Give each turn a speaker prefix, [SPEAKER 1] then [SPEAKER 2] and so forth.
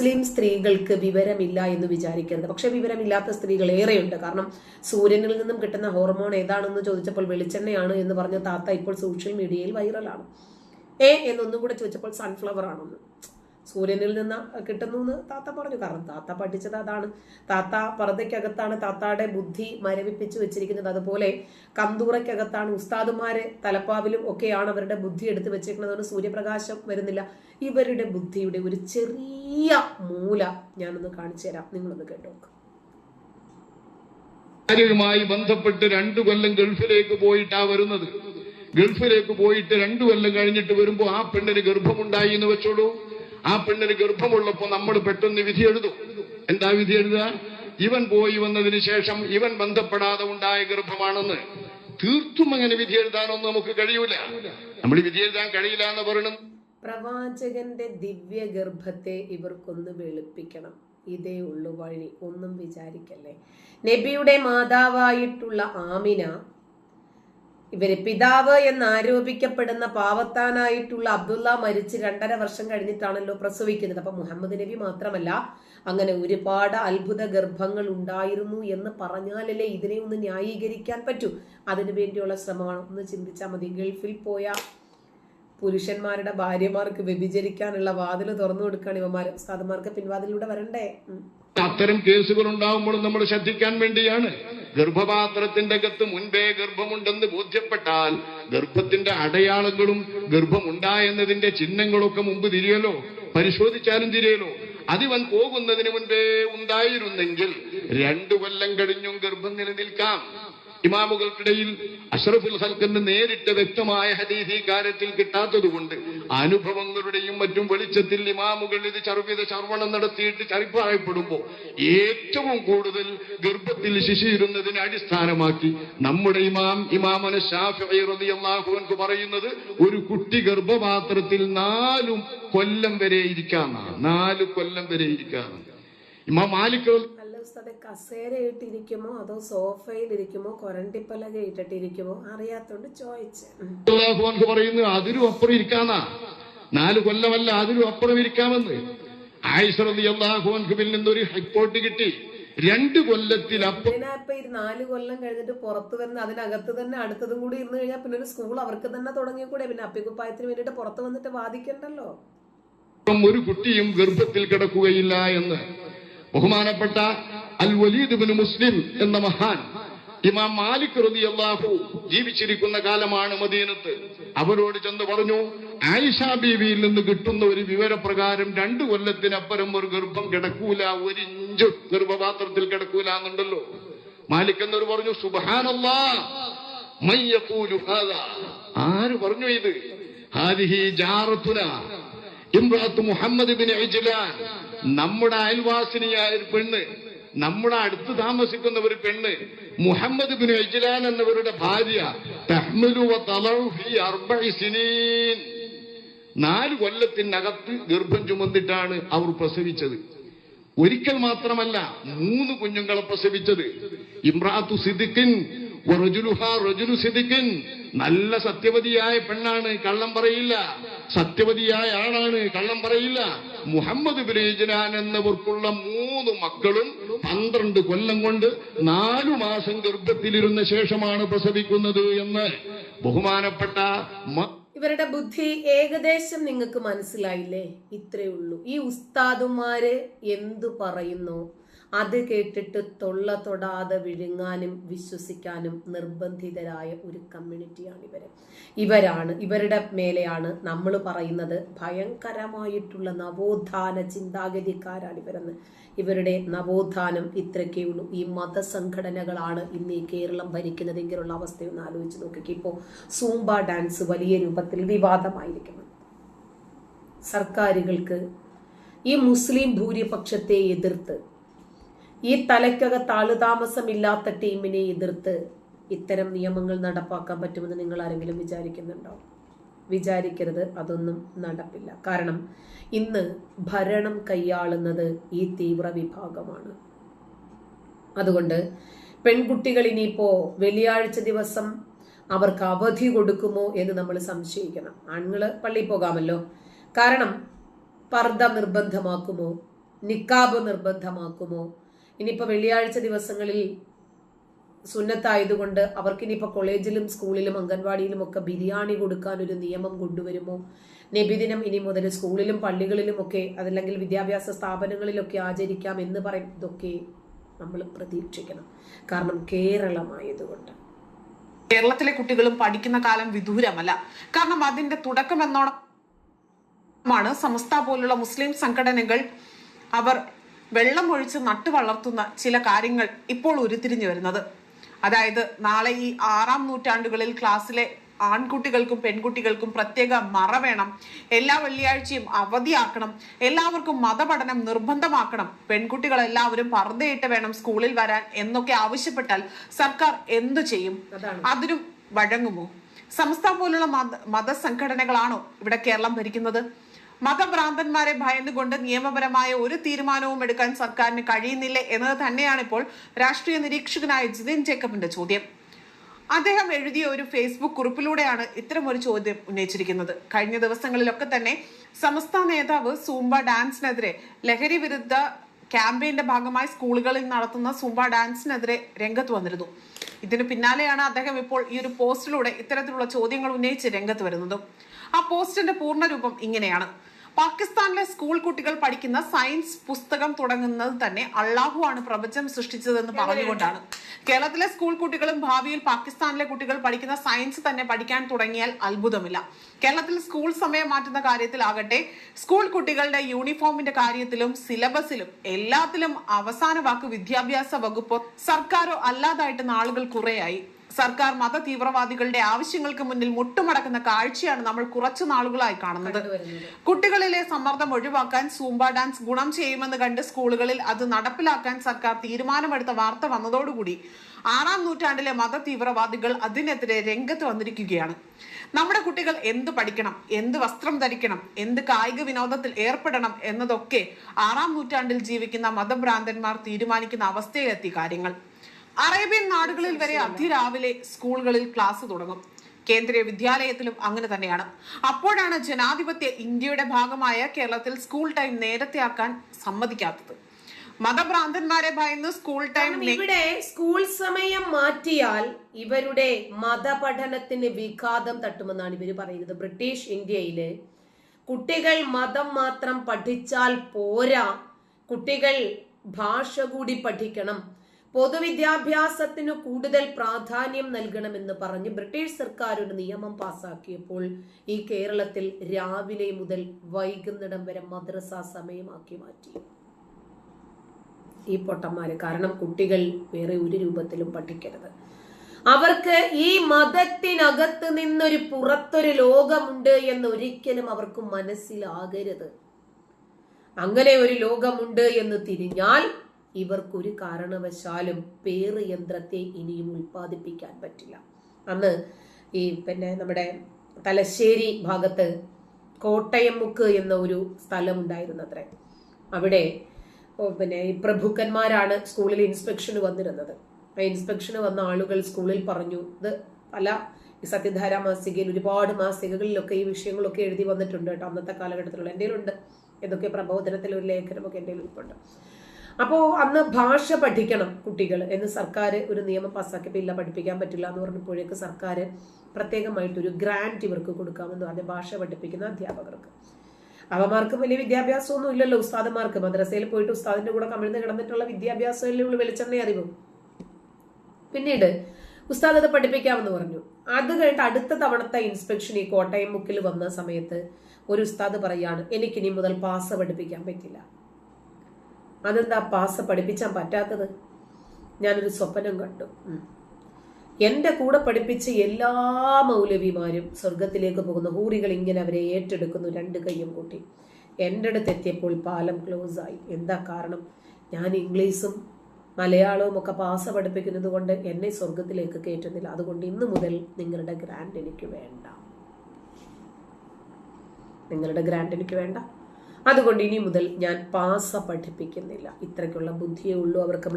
[SPEAKER 1] മുസ്ലിം സ്ത്രീകൾക്ക് വിവരമില്ല എന്ന് വിചാരിക്കരുത്. പക്ഷെ വിവരമില്ലാത്ത സ്ത്രീകൾ ഏറെയുണ്ട്. കാരണം സൂര്യനിൽ നിന്നും കിട്ടുന്ന ഹോർമോൺ ഏതാണെന്ന് ചോദിച്ചപ്പോൾ വെളിച്ചെണ്ണയാണ് എന്ന് പറഞ്ഞ താത്ത ഇപ്പോൾ സോഷ്യൽ മീഡിയയിൽ വൈറലാണ്. എ എന്നൊന്നും കൂടെ ചോദിച്ചപ്പോൾ സൺഫ്ലവർ ആണെന്ന്. സൂര്യനിൽ നിന്ന് കിട്ടുന്നു എന്ന് താത്ത പറഞ്ഞു. കാരണം താത്ത പഠിച്ചത് അതാണ്. താത്ത പറതയ്ക്കകത്താണ് താത്താടെ ബുദ്ധി മരവിപ്പിച്ചു വെച്ചിരിക്കുന്നത്. അതുപോലെ കന്തൂറയ്ക്കകത്താണ് ഉസ്താദുമാര് തലപ്പാവിലും ഒക്കെയാണ് അവരുടെ ബുദ്ധി എടുത്തു വെച്ചിരിക്കുന്നത് അതുകൊണ്ട് സൂര്യപ്രകാശം വരുന്നില്ല. ഇവരുടെ ബുദ്ധിയുടെ ഒരു ചെറിയ മൂല ഞാനൊന്ന് കാണിച്ചു തരാം. നിങ്ങളൊന്ന് കേട്ടോക്ക്
[SPEAKER 2] കാര്യവുമായി ബന്ധപ്പെട്ട് രണ്ടു കൊല്ലം ഗൾഫിലേക്ക് പോയിട്ടാ വരുന്നത്. ഗൾഫിലേക്ക് പോയിട്ട് രണ്ടു കൊല്ലം കഴിഞ്ഞിട്ട് വരുമ്പോ ആ പെണ്ണിന് ഗർഭമുണ്ടായി എന്ന് വെച്ചോളൂ. ആ പെണ്ണിന് ഗർഭമുള്ളപ്പോ നമ്മൾ പെട്ടെന്ന് വിധി എഴുതും. എന്താ വിധി എഴുതുക? ഇവൻ പോയി വന്നതിന് ശേഷം ഇവൻ ബന്ധപ്പെടാതെ ഉണ്ടായ ഗർഭമാണെന്ന്. തീർത്തും അങ്ങനെ വിധി എഴുതാനൊന്നും നമുക്ക് കഴിയൂല. നമ്മൾ വിധി എഴുതാൻ കഴിയില്ല എന്ന് പറയണം.
[SPEAKER 1] പ്രവാചകന്റെ ദിവ്യ ഗർഭത്തെ ഇവർക്കൊന്ന് വെളുപ്പിക്കണം. ഇതേ ഉള്ളു വഴി. ഒന്നും വിചാരിക്കല്ലേ? നബിയുടെ മാതാവായിട്ടുള്ള ആമിന ഇവർ പിതാവ് എന്ന് ആരോപിക്കപ്പെടുന്ന പാവത്താനായിട്ടുള്ള അബ്ദുള്ള മരിച്ച് രണ്ടര വർഷം കഴിഞ്ഞിട്ടാണല്ലോ പ്രസവിക്കുന്നത്. അപ്പൊ മുഹമ്മദ് നബി മാത്രമല്ല അങ്ങനെ ഒരുപാട് അത്ഭുത ഗർഭങ്ങൾ ഉണ്ടായിരുന്നു എന്ന് പറഞ്ഞാലല്ലേ ഇതിനെ ഒന്ന് ന്യായീകരിക്കാൻ പറ്റൂ. അതിനു വേണ്ടിയുള്ള ശ്രമമാണ്. ഒന്ന് ചിന്തിച്ചാൽ മതി. ഗൾഫിൽ പോയ പുരുഷന്മാരുടെ ഭാര്യമാർക്ക് വ്യഭിചരിക്കാനുള്ള വാതിൽ തുറന്നു കൊടുക്കുകയാണ് ഇവന്മാർ ഉസ്താദന്മാർക്ക് പിൻവാതിലൂടെ വരണ്ടേ.
[SPEAKER 2] അത്തരം കേസുകൾ ഉണ്ടാകുമ്പോൾ നമ്മൾ ശ്രദ്ധിക്കാൻ വേണ്ടിയാണ്. ഗർഭപാത്രത്തിന്റെ അകത്ത് മുൻപേ ഗർഭമുണ്ടെന്ന് ബോധ്യപ്പെട്ടാൽ ഗർഭത്തിന്റെ അടയാളങ്ങളും ഗർഭമുണ്ടായെന്നതിന്റെ ചിഹ്നങ്ങളൊക്കെ മുമ്പ് തിരിയലോ പരിശോധിച്ചാലും തിരിയലോ അതിവൻ പോകുന്നതിന് മുൻപേ ഉണ്ടായിരുന്നെങ്കിൽ രണ്ടു കൊല്ലം കഴിഞ്ഞും ഗർഭം നിലനിൽക്കാം. ഇമാമുകൾക്കിടയിൽ അഷറഫുൽ ഹൽക്കന് നേരിട്ട് വ്യക്തമായ ഹദീസ് ഈ കാര്യത്തിൽ കിട്ടാത്തതുകൊണ്ട് അനുഭവങ്ങളുടെയും മറ്റും വെളിച്ചത്തിൽ ഇമാമുകൾ ഇത് ചർവിത ചർവണം നടത്തിയിട്ട് ചരിപ്പായപ്പെടുമ്പോ ഏറ്റവും കൂടുതൽ ഗർഭത്തിൽ ശിശിയിരുന്നതിനെ അടിസ്ഥാനമാക്കി നമ്മുടെ ഇമാം ഇമാമന അൻഹു പറയുന്നത് ഒരു കുട്ടി ഗർഭപാത്രത്തിൽ നാലും കൊല്ലം വരെ ഇരിക്കാന്നാണ്. നാല് കൊല്ലം വരെ ഇരിക്കാന്നാണ് ഇമാം മാലിക്
[SPEAKER 1] ഉസ്താദെ കസേര ഇട്ടിരിക്കുമോ? അതോ സോഫയിൽ ഇരിക്കുമോ കൊരണ്ടിപ്പലക ഇട്ടിട്ടിരിക്കുമോ? അറിയാത്തോണ്ട് ചോദിച്ചു
[SPEAKER 2] പറയുന്നു അതിലും അപ്പുറം ഇരിക്കാന്നാ. നാല് കൊല്ലമല്ല അതിലും അപ്പുറം ഇരിക്കാമെന്ന്. ആയിഷറതി അള്ളാഹു അൻഹുവിൽ നിന്നൊരു റിപ്പോർട്ട് കിട്ടി. രണ്ട് കൊല്ലത്തിൽ
[SPEAKER 1] അപ്പൊ ഈ നാല് കൊല്ലം കഴിഞ്ഞിട്ട് പുറത്ത് വന്ന് അതിനകത്ത് തന്നെ അടുത്തതും കൂടി ഇരുന്ന് കഴിഞ്ഞാൽ പിന്നെ ഒരു സ്കൂൾ അവർക്ക് തന്നെ തുടങ്ങിയ കൂടെ പിന്നെ അപ്പിക്കുപ്പായത്തിന് വേണ്ടിയിട്ട് പുറത്ത് വന്നിട്ട് വാദിക്കണ്ടല്ലോ?
[SPEAKER 2] ഒരു കുട്ടിയും ഗർഭത്തിൽ കിടക്കുകയില്ല എന്ന്. ബഹുമാനപ്പെട്ട അൽ വലീദ് ബിൻ മുസ്ലിം എന്ന മഹാൻ ഇമാം മാലിക് അള്ളാഹു ജീവിച്ചിരിക്കുന്ന കാലമാണ് മദീനത്ത്. അവരോട് ചെന്ന് പറഞ്ഞു ആയിഷ ബീവിയിൽ നിന്ന് കിട്ടുന്ന ഒരു വിവരപ്രകാരം രണ്ടു കൊല്ലത്തിനപ്പുറം ഒരു ഗർഭം കിടക്കൂല ഒരു ഇഞ്ച് ഗർഭപാത്രത്തിൽ കിടക്കൂല എന്നുണ്ടല്ലോ. മാലിക് എന്നൊരു പറഞ്ഞു സുബാനല്ലാ ആര് പറഞ്ഞു ഇത്? ഹാദിഹി ജാറത്തുന ഇമ്രാത്ത് മുഹമ്മദ് ബിൻ ഇജ്ലാൻ നമ്മുടെ അയൽവാസിനിയായ ഒരു പെണ്ണ് നമ്മുടെ അടുത്ത് താമസിക്കുന്ന ഒരു പെണ്ണ് മുഹമ്മദ് ബിൻ ഇജ്ലാൻ എന്നവരുടെ ഭാര്യ നാല് കൊല്ലത്തിനകത്ത് ഗർഭം ചുമന്നിട്ടാണ് അവർ പ്രസവിച്ചത്. ഒരിക്കൽ മാത്രമല്ല മൂന്ന് കുഞ്ഞുങ്ങളെ പ്രസവിച്ചത്. ഇമ്രാത്തു സിദ്ദിഖിൻ നല്ല സത്യവതിയായ പെണ്ണാണ് കള്ളം പറയില്ല. സത്യവതിയായ ആളാണ് കള്ളം പറയില്ല. മുഹമ്മദ് ബിരേജനാൻ എന്നവർക്കുള്ള മൂന്ന് മക്കളും പന്ത്രണ്ട് കൊല്ലം കൊണ്ട് നാലു മാസം ഗർഭത്തിലിരുന്ന ശേഷമാണ് പ്രസവിക്കുന്നത് എന്ന് ബഹുമാനപ്പെട്ട
[SPEAKER 1] ഇവരുടെ ബുദ്ധി ഏകദേശം നിങ്ങൾക്ക് മനസ്സിലായില്ലേ? ഇത്രേ ഉള്ളൂ. ഈ ഉസ്താദുമാര് എന്തു പറയുന്നു? അത് കേട്ടിട്ട് തൊള്ള തൊടാതെ വിഴുങ്ങാനും വിശ്വസിക്കാനും നിർബന്ധിതരായ ഒരു കമ്മ്യൂണിറ്റിയാണ് ഇവർ ഇവരാണ് ഇവരുടെ മേലെയാണ് നമ്മൾ പറയുന്നത് ഭയങ്കരമായിട്ടുള്ള നവോത്ഥാന ചിന്താഗതിക്കാരാണ് ഇവരെന്ന്. ഇവരുടെ നവോത്ഥാനം ഇത്രയൊക്കെ ഉള്ളൂ. ഈ മതസംഘടനകളാണ് ഇന്ന് ഈ കേരളം ഭരിക്കുന്നതെങ്കിലുള്ള അവസ്ഥയൊന്ന് ആലോചിച്ച് നോക്കിക്കേ. ഇപ്പോൾ സൂംബ ഡാൻസ് വലിയ രൂപത്തിൽ വിവാദമായിരിക്കുന്നു. സർക്കാരുകൾക്ക് ഈ മുസ്ലിം ഭൂരിപക്ഷത്തെ എതിർത്ത് ഈ തലയ്ക്കകത്ത് ആളുതാമസമില്ലാത്ത ടീമിനെ എതിർത്ത് ഇത്തരം നിയമങ്ങൾ നടപ്പാക്കാൻ പറ്റുമെന്ന് നിങ്ങൾ ആരെങ്കിലും വിചാരിക്കുന്നുണ്ടോ? വിചാരിക്കരുത് അതൊന്നും നടപ്പില്ല. കാരണം ഇന്ന് ഭരണം കൈയാളുന്നത് ഈ തീവ്ര വിഭാഗമാണ്. അതുകൊണ്ട് പെൺകുട്ടികൾ ഇനിയിപ്പോ വെള്ളിയാഴ്ച ദിവസം അവർക്ക് അവധി കൊടുക്കുമോ എന്ന് നമ്മൾ സംശയിക്കണം. ആണുങ്ങൾ പള്ളിയിൽ പോകാമല്ലോ. കാരണം പർദ്ദ നിർബന്ധമാക്കുമോ? നിക്കാബ് നിർബന്ധമാക്കുമോ? ഇനിയിപ്പോൾ വെള്ളിയാഴ്ച ദിവസങ്ങളിൽ സുന്നത്തായതുകൊണ്ട് അവർക്ക് ഇനിയിപ്പോൾ കോളേജിലും സ്കൂളിലും അംഗൻവാടിയിലും ഒക്കെ ബിരിയാണി കൊടുക്കാൻ ഒരു നിയമം കൊണ്ടുവരുമോ? നബിദിനം ഇനി മുതൽ സ്കൂളിലും പള്ളികളിലും ഒക്കെ അതല്ലെങ്കിൽ വിദ്യാഭ്യാസ സ്ഥാപനങ്ങളിലൊക്കെ ആചരിക്കാം എന്ന് പറയും. ഇതൊക്കെ നമ്മൾ പ്രതീക്ഷിക്കണം. കാരണം കേരളമായതുകൊണ്ട്.
[SPEAKER 3] കേരളത്തിലെ കുട്ടികളും പഠിക്കുന്ന കാലം വിദൂരമല്ല. കാരണം അതിന്റെ തുടക്കം എന്നോണമാണ് സമസ്ത പോലുള്ള മുസ്ലിം സംഘടനകൾ അവർ വെള്ളം ഒഴിച്ച് നട്ടു വളർത്തുന്ന ചില കാര്യങ്ങൾ ഇപ്പോൾ ഉരുത്തിരിഞ്ഞു വരുന്നത്. അതായത് നാളെ ഈ ആറാം നൂറ്റാണ്ടുകളിൽ ക്ലാസ്സിലെ ആൺകുട്ടികൾക്കും പെൺകുട്ടികൾക്കും പ്രത്യേക മറ വേണം. എല്ലാ വെള്ളിയാഴ്ചയും അവധിയാക്കണം. എല്ലാവർക്കും മതപഠനം നിർബന്ധമാക്കണം. പെൺകുട്ടികളെല്ലാവരും പർദ്ദയിട്ട് വേണം സ്കൂളിൽ വരാൻ എന്നൊക്കെ ആവശ്യപ്പെട്ടാൽ സർക്കാർ എന്തു ചെയ്യും? അതിനും വഴങ്ങുമോ? സംസ്ഥാനം പോലുള്ള മത മതസംഘടനകളാണോ ഇവിടെ കേരളം ഭരിക്കുന്നത്? മതഭ്രാന്തന്മാരെ ഭയന്നുകൊണ്ട് നിയമപരമായ ഒരു തീരുമാനവും എടുക്കാൻ സർക്കാരിന് കഴിയുന്നില്ല എന്നത് തന്നെയാണ് ഇപ്പോൾ രാഷ്ട്രീയ നിരീക്ഷകനായ ജിതിൻ ജേക്കബിന്റെ ചോദ്യം. അദ്ദേഹം എഴുതിയ ഒരു ഫേസ്ബുക്ക് കുറിപ്പിലൂടെയാണ് ഇത്തരം ഒരു ചോദ്യം ഉന്നയിച്ചിരിക്കുന്നത്. കഴിഞ്ഞ ദിവസങ്ങളിലൊക്കെ തന്നെ സമസ്ത നേതാവ് സൂംബ ഡാൻസിനെതിരെ ലഹരി വിരുദ്ധ ക്യാമ്പയിന്റെ ഭാഗമായി സ്കൂളുകളിൽ നടത്തുന്ന സൂംബ ഡാൻസിനെതിരെ രംഗത്ത് വന്നിരുന്നു. ഇതിന് പിന്നാലെയാണ് അദ്ദേഹം ഇപ്പോൾ ഈ ഒരു പോസ്റ്റിലൂടെ ഇത്തരത്തിലുള്ള ചോദ്യങ്ങൾ ഉന്നയിച്ച് രംഗത്ത് വരുന്നതും. ആ പോസ്റ്റിന്റെ പൂർണരൂപം ഇങ്ങനെയാണ്. പാകിസ്ഥാനിലെ സ്കൂൾ കുട്ടികൾ പഠിക്കുന്ന സയൻസ് പുസ്തകം തുടങ്ങുന്നത് തന്നെ അള്ളാഹു ആണ് പ്രപഞ്ചം സൃഷ്ടിച്ചതെന്ന് പറഞ്ഞുകൊണ്ടാണ്. കേരളത്തിലെ സ്കൂൾ കുട്ടികളും ഭാവിയിൽ പാകിസ്ഥാനിലെ കുട്ടികൾ പഠിക്കുന്ന സയൻസ് തന്നെ പഠിക്കാൻ തുടങ്ങിയാൽ അത്ഭുതമില്ല. കേരളത്തിൽ സ്കൂൾ സമയം മാറ്റുന്ന കാര്യത്തിലാകട്ടെ സ്കൂൾ കുട്ടികളുടെ യൂണിഫോമിന്റെ കാര്യത്തിലും സിലബസിലും എല്ലാത്തിലും അവസാന വാക്ക് വിദ്യാഭ്യാസ വകുപ്പോ സർക്കാരോ അല്ലാതായിട്ട് നാളുകൾ കുറെയായി. സർക്കാർ മത തീവ്രവാദികളുടെ ആവശ്യങ്ങൾക്ക് മുന്നിൽ മുട്ടുമടക്കുന്ന കാഴ്ചയാണ് നമ്മൾ കുറച്ചു നാളുകളായി കാണുന്നത്. കുട്ടികളിലെ സമ്മർദ്ദം ഒഴിവാക്കാൻ സൂംബ ഡാൻസ് ഗുണം ചെയ്യുമെന്ന് കണ്ട് സ്കൂളുകളിൽ അത് നടപ്പിലാക്കാൻ സർക്കാർ തീരുമാനമെടുത്ത വാർത്ത വന്നതോടുകൂടി ആറാം നൂറ്റാണ്ടിലെ മത തീവ്രവാദികൾ അതിനെതിരെ രംഗത്ത് വന്നിരിക്കുകയാണ്. നമ്മുടെ കുട്ടികൾ എന്ത് പഠിക്കണം എന്ത് വസ്ത്രം ധരിക്കണം എന്ത് കായിക വിനോദത്തിൽ ഏർപ്പെടണം എന്നതൊക്കെ ആറാം നൂറ്റാണ്ടിൽ ജീവിക്കുന്ന മതഭ്രാന്തന്മാർ തീരുമാനിക്കുന്ന അവസ്ഥയിലെത്തി കാര്യങ്ങൾ. അറേബ്യൻ നാടുകളിൽ വരെ അതിരാവിലെ സ്കൂളുകളിൽ ക്ലാസ് തുടങ്ങും. കേന്ദ്രീയ വിദ്യാലയത്തിലും അങ്ങനെ തന്നെയാണ്. അപ്പോഴാണ് ജനാധിപത്യ ഇന്ത്യയുടെ ഭാഗമായ കേരളത്തിൽ സ്കൂൾ ടൈം നേരത്തെ ആക്കാൻ സമ്മതിക്കാത്തത്. മതഭ്രാന്തന്മാരെ ഭയന്ന് സ്കൂൾ ടൈം
[SPEAKER 1] ഇവിടെ സ്കൂൾ സമയം മാറ്റിയാൽ ഇവരുടെ മതപഠനത്തിന് വിഘാതം തട്ടുമെന്നാണ് ഇവർ പറയുന്നത്. ബ്രിട്ടീഷ് ഇന്ത്യയിൽ കുട്ടികൾ മതം മാത്രം പഠിച്ചാൽ പോരാ. കുട്ടികൾ ഭാഷ കൂടി പഠിക്കണം. പൊതുവിദ്യാഭ്യാസത്തിനു കൂടുതൽ പ്രാധാന്യം നൽകണമെന്ന് പറഞ്ഞ് ബ്രിട്ടീഷ് സർക്കാർ ഒരു നിയമം പാസാക്കിയപ്പോൾ ഈ കേരളത്തിൽ രാവിലെ മുതൽ വൈകുന്നിടം വരെ മദ്രസ സമയമാക്കി മാറ്റി. ഈ പൊട്ടന്മാര് കാരണം കുട്ടികൾ വേറെ ഒരു രൂപത്തിലും പഠിക്കരുത്. അവർക്ക് ഈ മതത്തിനകത്ത് നിന്നൊരു പുറത്തൊരു ലോകമുണ്ട് എന്ന് ഒരിക്കലും അവർക്ക് മനസ്സിലാകരുത്. അങ്ങനെ ഒരു ലോകമുണ്ട് എന്ന് തിരിഞ്ഞാൽ ഇവർക്കൊരു കാരണവശാലും പേറ് യന്ത്രത്തെ ഇനിയും ഉൽപ്പാദിപ്പിക്കാൻ പറ്റില്ല. അന്ന് ഈ പിന്നെ നമ്മുടെ തലശ്ശേരി ഭാഗത്ത് കോട്ടയമുക്ക് എന്ന ഒരു സ്ഥലമുണ്ടായിരുന്നു അത്രേ അവിടെ പിന്നെ ഈ പ്രഭുക്കന്മാരാണ് സ്കൂളിൽ ഇൻസ്പെക്ഷന് വന്നിരുന്നത്. ആ ഇൻസ്പെക്ഷന് വന്ന ആളുകൾ സ്കൂളിൽ പറഞ്ഞു ഇത് പല ഈ സത്യധാര മാസികയിൽ ഒരുപാട് മാസികകളിലൊക്കെ ഈ വിഷയങ്ങളൊക്കെ എഴുതി വന്നിട്ടുണ്ട് കേട്ടോ അന്നത്തെ കാലഘട്ടത്തിലുള്ള എന്റെ ഉണ്ട് ഇതൊക്കെ പ്രബോധനത്തിൽ ഒരു ലേഖനമൊക്കെ എന്റെ ഇരിപ്പുണ്ട് അപ്പോൾ അന്ന് ഭാഷ പഠിക്കണം കുട്ടികൾ എന്ന് സർക്കാർ ഒരു നിയമം പാസ്സാക്കിയപ്പോൾ ഇല്ല പഠിപ്പിക്കാൻ പറ്റില്ല എന്ന് പറഞ്ഞപ്പോഴേക്ക് സർക്കാർ പ്രത്യേകമായിട്ടൊരു ഗ്രാന്റ് ഇവർക്ക് കൊടുക്കാമെന്ന് പറഞ്ഞ് ഭാഷ പഠിപ്പിക്കുന്ന അധ്യാപകർക്ക്. അവന്മാർക്ക് വലിയ വിദ്യാഭ്യാസമൊന്നും ഇല്ലല്ലോ ഉസ്താദന്മാർക്ക് മദ്രസയിൽ പോയിട്ട് ഉസ്താദിന്റെ കൂടെ കമിഴ്ന്ന് കിടന്നിട്ടുള്ള വിദ്യാഭ്യാസമല്ലേ ഉള്ളൂ വെളിച്ചെണ്ണ അറിവും. പിന്നീട് ഉസ്താദ് അത് പഠിപ്പിക്കാമെന്ന് പറഞ്ഞു. അത് കഴിഞ്ഞിട്ട് അടുത്ത തവണത്തെ ഇൻസ്പെക്ഷൻ ഈ കോട്ടയം മുക്കിൽ വന്ന സമയത്ത് ഒരു ഉസ്താദ് പറയാണ് എനിക്കിനി മുതൽ പാസ് പഠിപ്പിക്കാൻ പറ്റില്ല. അതെന്താ പാസ പഠിപ്പിച്ചാൻ പറ്റാത്തത്? ഞാനൊരു സ്വപ്നം കണ്ടു. എന്റെ കൂടെ പഠിപ്പിച്ച എല്ലാ മൗലവിമാരും സ്വർഗത്തിലേക്ക് പോകുന്ന ഹൂറികൾ ഇങ്ങനെ അവരെ ഏറ്റെടുക്കുന്നു രണ്ട് കൈയും കൂട്ടി. എന്റെ അടുത്ത് എത്തിയപ്പോൾ പാലം ക്ലോസ് ആയി. എന്താ കാരണം? ഞാൻ ഇംഗ്ലീഷും മലയാളവും ഒക്കെ പാസ പഠിപ്പിക്കുന്നത് കൊണ്ട് എന്നെ സ്വർഗത്തിലേക്ക് കയറ്റുന്നില്ല. അതുകൊണ്ട് ഇന്നു മുതൽ നിങ്ങളുടെ ഗ്രാൻഡ് എനിക്ക് വേണ്ട. നിങ്ങളുടെ ഗ്രാൻഡ് എനിക്ക് വേണ്ട. അതുകൊണ്ട് ഇനി മുതൽ ഞാൻ പാസ പഠിപ്പിക്കുന്നില്ല. ഇത്രയ്ക്കുള്ള ബുദ്ധിയേ ഉള്ളൂ. അവർക്ക്